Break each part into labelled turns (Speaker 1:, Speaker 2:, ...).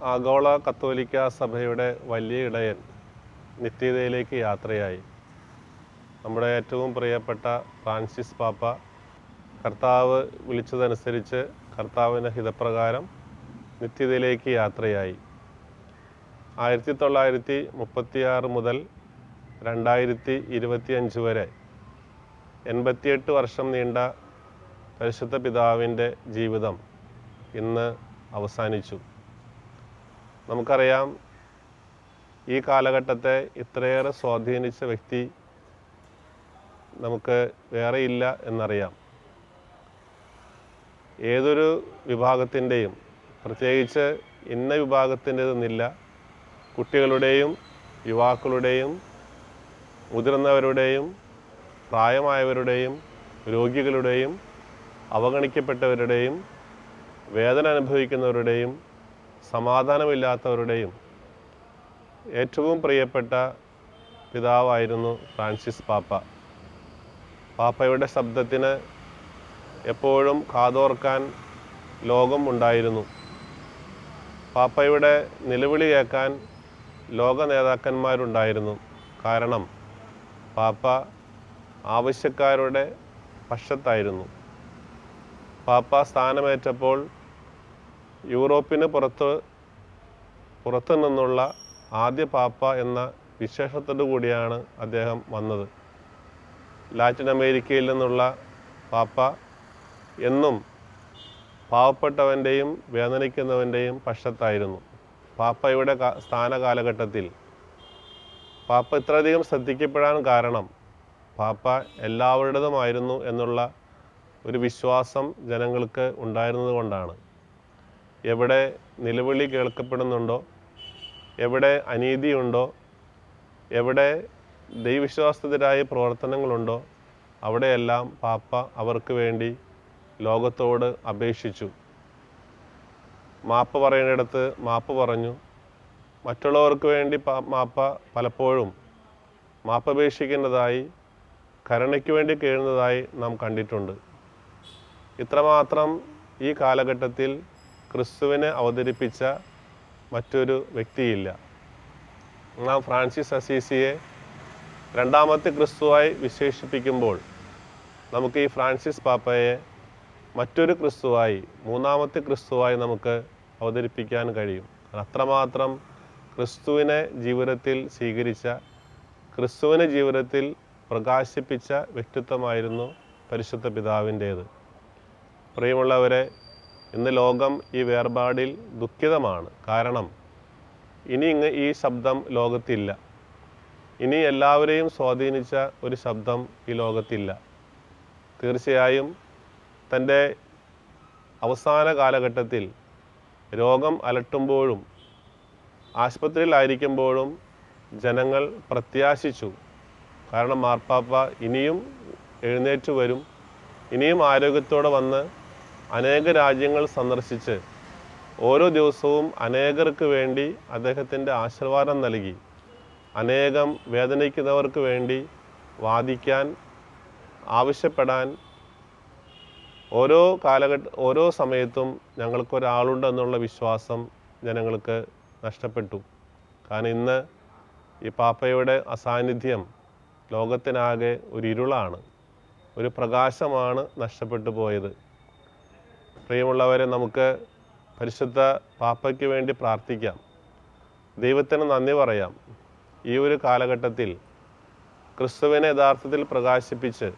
Speaker 1: ആഗോള കത്തോലിക്ക സഭയുടെ വലിയ ഇടയൻ നിത്യതയിലേക്ക് യാത്രയായി. നമ്മുടെ ഏറ്റവും പ്രിയപ്പെട്ട ഫ്രാൻസിസ് പാപ്പ കർത്താവ് വിളിച്ചതനുസരിച്ച് കർത്താവിന്റെ ഹിതപ്രകാരം നിത്യതയിലേക്ക് യാത്രയായി. ആയിരത്തി തൊള്ളായിരത്തി മുപ്പത്തിയാറ് മുതൽ രണ്ടായിരത്തി ഇരുപത്തിയഞ്ച് വരെ എൺപത്തിയെട്ട് വർഷം നീണ്ട പരിശുദ്ധ പിതാവിന്റെ ജീവിതം ഇന്ന് അവസാനിച്ചു. നമുക്കറിയാം ഈ കാലഘട്ടത്തെ ഇത്രയേറെ സ്വാധീനിച്ച വ്യക്തി നമുക്ക് വേറെയില്ല എന്നറിയാം. ഏതൊരു വിഭാഗത്തിന്റെയും പ്രത്യേകിച്ച് ഇന്ന വിഭാഗത്തിന്റെതെന്നില്ല കുട്ടികളുടെയും യുവാക്കളുടെയും മുതിർന്നവരുടെയും പ്രായമായവരുടെയും രോഗികളുടെയും അവഗണിക്കപ്പെട്ടവരുടെയും വേദന അനുഭവിക്കുന്നവരുടെയും സമാധാനമില്ലാത്തവരുടെയും ഏറ്റവും പ്രിയപ്പെട്ട പിതാവായിരുന്നു ഫ്രാൻസിസ് പാപ്പ. പാപ്പയുടെ ശബ്ദത്തിന് എപ്പോഴും കാതോർക്കാൻ ലോകം ഉണ്ടായിരുന്നു. പാപ്പയുടെ നിലവിളി കേൾക്കാൻ ലോക നേതാക്കന്മാരുണ്ടായിരുന്നു. കാരണം പാപ്പ ആവശ്യക്കാരുടെ പക്ഷത്തായിരുന്നു. പാപ്പ സ്ഥാനമേറ്റപ്പോൾ യൂറോപ്പിന് പുറത്ത് പുറത്തു നിന്നുള്ള ആദ്യ പാപ്പ എന്ന വിശേഷത്തോടു കൂടിയാണ് അദ്ദേഹം വന്നത്. ലാറ്റിൻ അമേരിക്കയിൽ നിന്നുള്ള പാപ്പ എന്നും പാവപ്പെട്ടവന്റെയും വേദനിക്കുന്നവന്റെയും പക്ഷത്തായിരുന്നു. പാപ്പയുടെ സ്ഥാന കാലഘട്ടത്തിൽ പാപ്പ ഇത്രയധികം ശ്രദ്ധിക്കപ്പെടാൻ കാരണം പാപ്പ എല്ലാവരുടേതുമായിരുന്നു എന്നുള്ള ഒരു വിശ്വാസം ജനങ്ങൾക്ക് ഉണ്ടായിരുന്നത് കൊണ്ടാണ്. എവിടെ നിലവിളി കേൾക്കപ്പെടുന്നുണ്ടോ? എവിടെ അനീതിയുണ്ടോ? എവിടെ ദൈവവിശ്വാസത്തിരായ പ്രവർത്തനങ്ങളുണ്ടോ? അവിടെയെല്ലാം പാപ്പ അവർക്ക് വേണ്ടി ലോകത്തോട് അപേക്ഷിച്ചു. മാപ്പ് പറയുന്നിടത്ത് മാപ്പ് പറഞ്ഞു. മറ്റുള്ളവർക്ക് വേണ്ടി മാപ്പ പലപ്പോഴും മാപ്പപേക്ഷിക്കുന്നതായി കരുണയ്ക്ക് വേണ്ടി കേഴുന്നതായി നാം കണ്ടിട്ടുണ്ട്. ഇത്രമാത്രം ഈ കാലഘട്ടത്തിൽ ക്രിസ്തുവിനെ അവതരിപ്പിച്ച മറ്റൊരു വ്യക്തിയില്ല. നാം ഫ്രാൻസിസ് അസീസിയെ രണ്ടാമത്തെ ക്രിസ്തുവായി വിശേഷിപ്പിക്കുമ്പോൾ നമുക്ക് ഈ ഫ്രാൻസിസ് പാപ്പയെ മറ്റൊരു ക്രിസ്തുവായി മൂന്നാമത്തെ ക്രിസ്തുവായി നമുക്ക് അവതരിപ്പിക്കാൻ കഴിയും. അത്രമാത്രം ക്രിസ്തുവിനെ ജീവിതത്തിൽ സ്വീകരിച്ച ക്രിസ്തുവിനെ ജീവിതത്തിൽ പ്രകാശിപ്പിച്ച വ്യക്തിത്വമായിരുന്നു പരിശുദ്ധ പിതാവിന്റേത്. പ്രിയമുള്ളവരെ ഇന്ന് ലോകം ഈ വേർപാടിൽ ദുഃഖിതമാണ്. കാരണം ഇനി ഇങ്ങ് ഈ ശബ്ദം ലോകത്തില്ല. ഇനി എല്ലാവരെയും സ്വാധീനിച്ച ഒരു ശബ്ദം ഈ ലോകത്തില്ല. തീർച്ചയായും തന്റെ അവസാന കാലഘട്ടത്തിൽ രോഗം അലട്ടുമ്പോഴും ആശുപത്രിയിലായിരിക്കുമ്പോഴും ജനങ്ങൾ പ്രത്യാശിച്ചു. കാരണം മാർപ്പാപ്പ ഇനിയും എഴുന്നേറ്റ് വരും. ഇനിയും ആരോഗ്യത്തോടെ വന്ന് അനേക രാജ്യങ്ങൾ സന്ദർശിച്ച് ഓരോ ദിവസവും അനേകർക്ക് വേണ്ടി അദ്ദേഹത്തിന്റെ ആശീർവാദം നൽകി. അനേകം വേദനിക്കുന്നവർക്ക് വേണ്ടി വാദിക്കാൻ ആവശ്യപ്പെടാൻ ഓരോ കാലഘട്ട ഓരോ സമയത്തും ഞങ്ങൾക്കൊരാളുണ്ടെന്നുള്ള വിശ്വാസം ജനങ്ങൾക്ക് നഷ്ടപ്പെട്ടു. കാരണം ഇന്ന് ഈ പാപ്പയുടെ അസാന്നിധ്യം ലോകത്തിനാകെ ഒരു ഇരുളാണ്. ഒരു പ്രകാശമാണ് നഷ്ടപ്പെട്ടു പോയത്. പ്രിയമുള്ളവരെ നമുക്ക് പരിശുദ്ധ പാപ്പയ്ക്ക് വേണ്ടി പ്രാർത്ഥിക്കാം. ദൈവത്തിന് നന്ദി പറയാം. ഈ ഒരു കാലഘട്ടത്തിൽ ക്രിസ്തുവിനെ യഥാർത്ഥത്തിൽ പ്രകാശിപ്പിച്ച്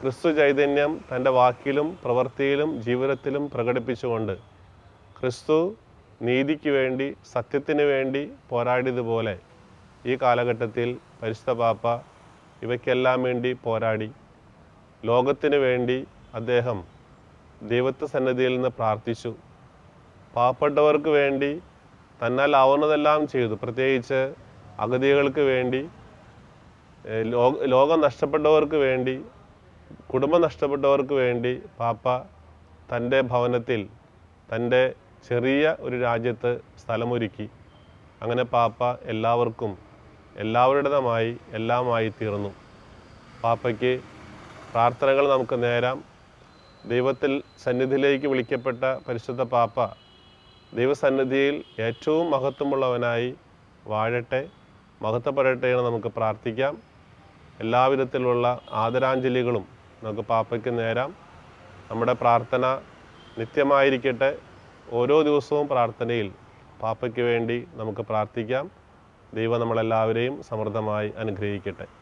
Speaker 1: ക്രിസ്തു ചൈതന്യം തന്റെ വാക്കിലും പ്രവൃത്തിയിലും ജീവിതത്തിലും പ്രകടിപ്പിച്ചുകൊണ്ട് ക്രിസ്തു നീതിക്ക് വേണ്ടി സത്യത്തിന് വേണ്ടി പോരാടിയതുപോലെ ഈ കാലഘട്ടത്തിൽ പരിശുദ്ധ പാപ്പ ഇവയ്ക്കെല്ലാം വേണ്ടി പോരാടി. ലോകത്തിന് വേണ്ടി അദ്ദേഹം ദൈവത്വ സന്നദ്ധിയിൽ നിന്ന് പ്രാർത്ഥിച്ചു. പാവപ്പെട്ടവർക്ക് വേണ്ടി തന്നാൽ ആവുന്നതെല്ലാം ചെയ്തു. പ്രത്യേകിച്ച് അഗതികൾക്ക് വേണ്ടി ലോകം നഷ്ടപ്പെട്ടവർക്ക് വേണ്ടി കുടുംബം നഷ്ടപ്പെട്ടവർക്ക് വേണ്ടി പാപ്പ തന്റെ ഭവനത്തിൽ തന്റെ ചെറിയ ഒരു രാജ്യത്ത് സ്ഥലമൊരുക്കി. അങ്ങനെ പാപ്പ എല്ലാവർക്കും എല്ലാവരുടേതുമായി എല്ലാമായി തീർന്നു പാപ്പയ്ക്ക് പ്രാർത്ഥനകൾ നമുക്ക് നേരാം. ദൈവത്തിൽ സന്നിധിയിലേക്ക് വിളിക്കപ്പെട്ട പരിശുദ്ധ പാപ്പ ദൈവസന്നിധിയിൽ ഏറ്റവും മഹത്വമുള്ളവനായി വാഴട്ടെ മഹത്വപ്പെടട്ടെ എന്ന് നമുക്ക് പ്രാർത്ഥിക്കാം. എല്ലാവിധത്തിലുള്ള ആദരാഞ്ജലികളും നമുക്ക് പാപ്പയ്ക്ക് നേരാം. നമ്മുടെ പ്രാർത്ഥന നിത്യമായിരിക്കട്ടെ. ഓരോ ദിവസവും പ്രാർത്ഥനയിൽ പാപ്പയ്ക്ക് വേണ്ടി നമുക്ക് പ്രാർത്ഥിക്കാം. ദൈവം നമ്മളെല്ലാവരെയും സമൃദ്ധമായി അനുഗ്രഹിക്കട്ടെ.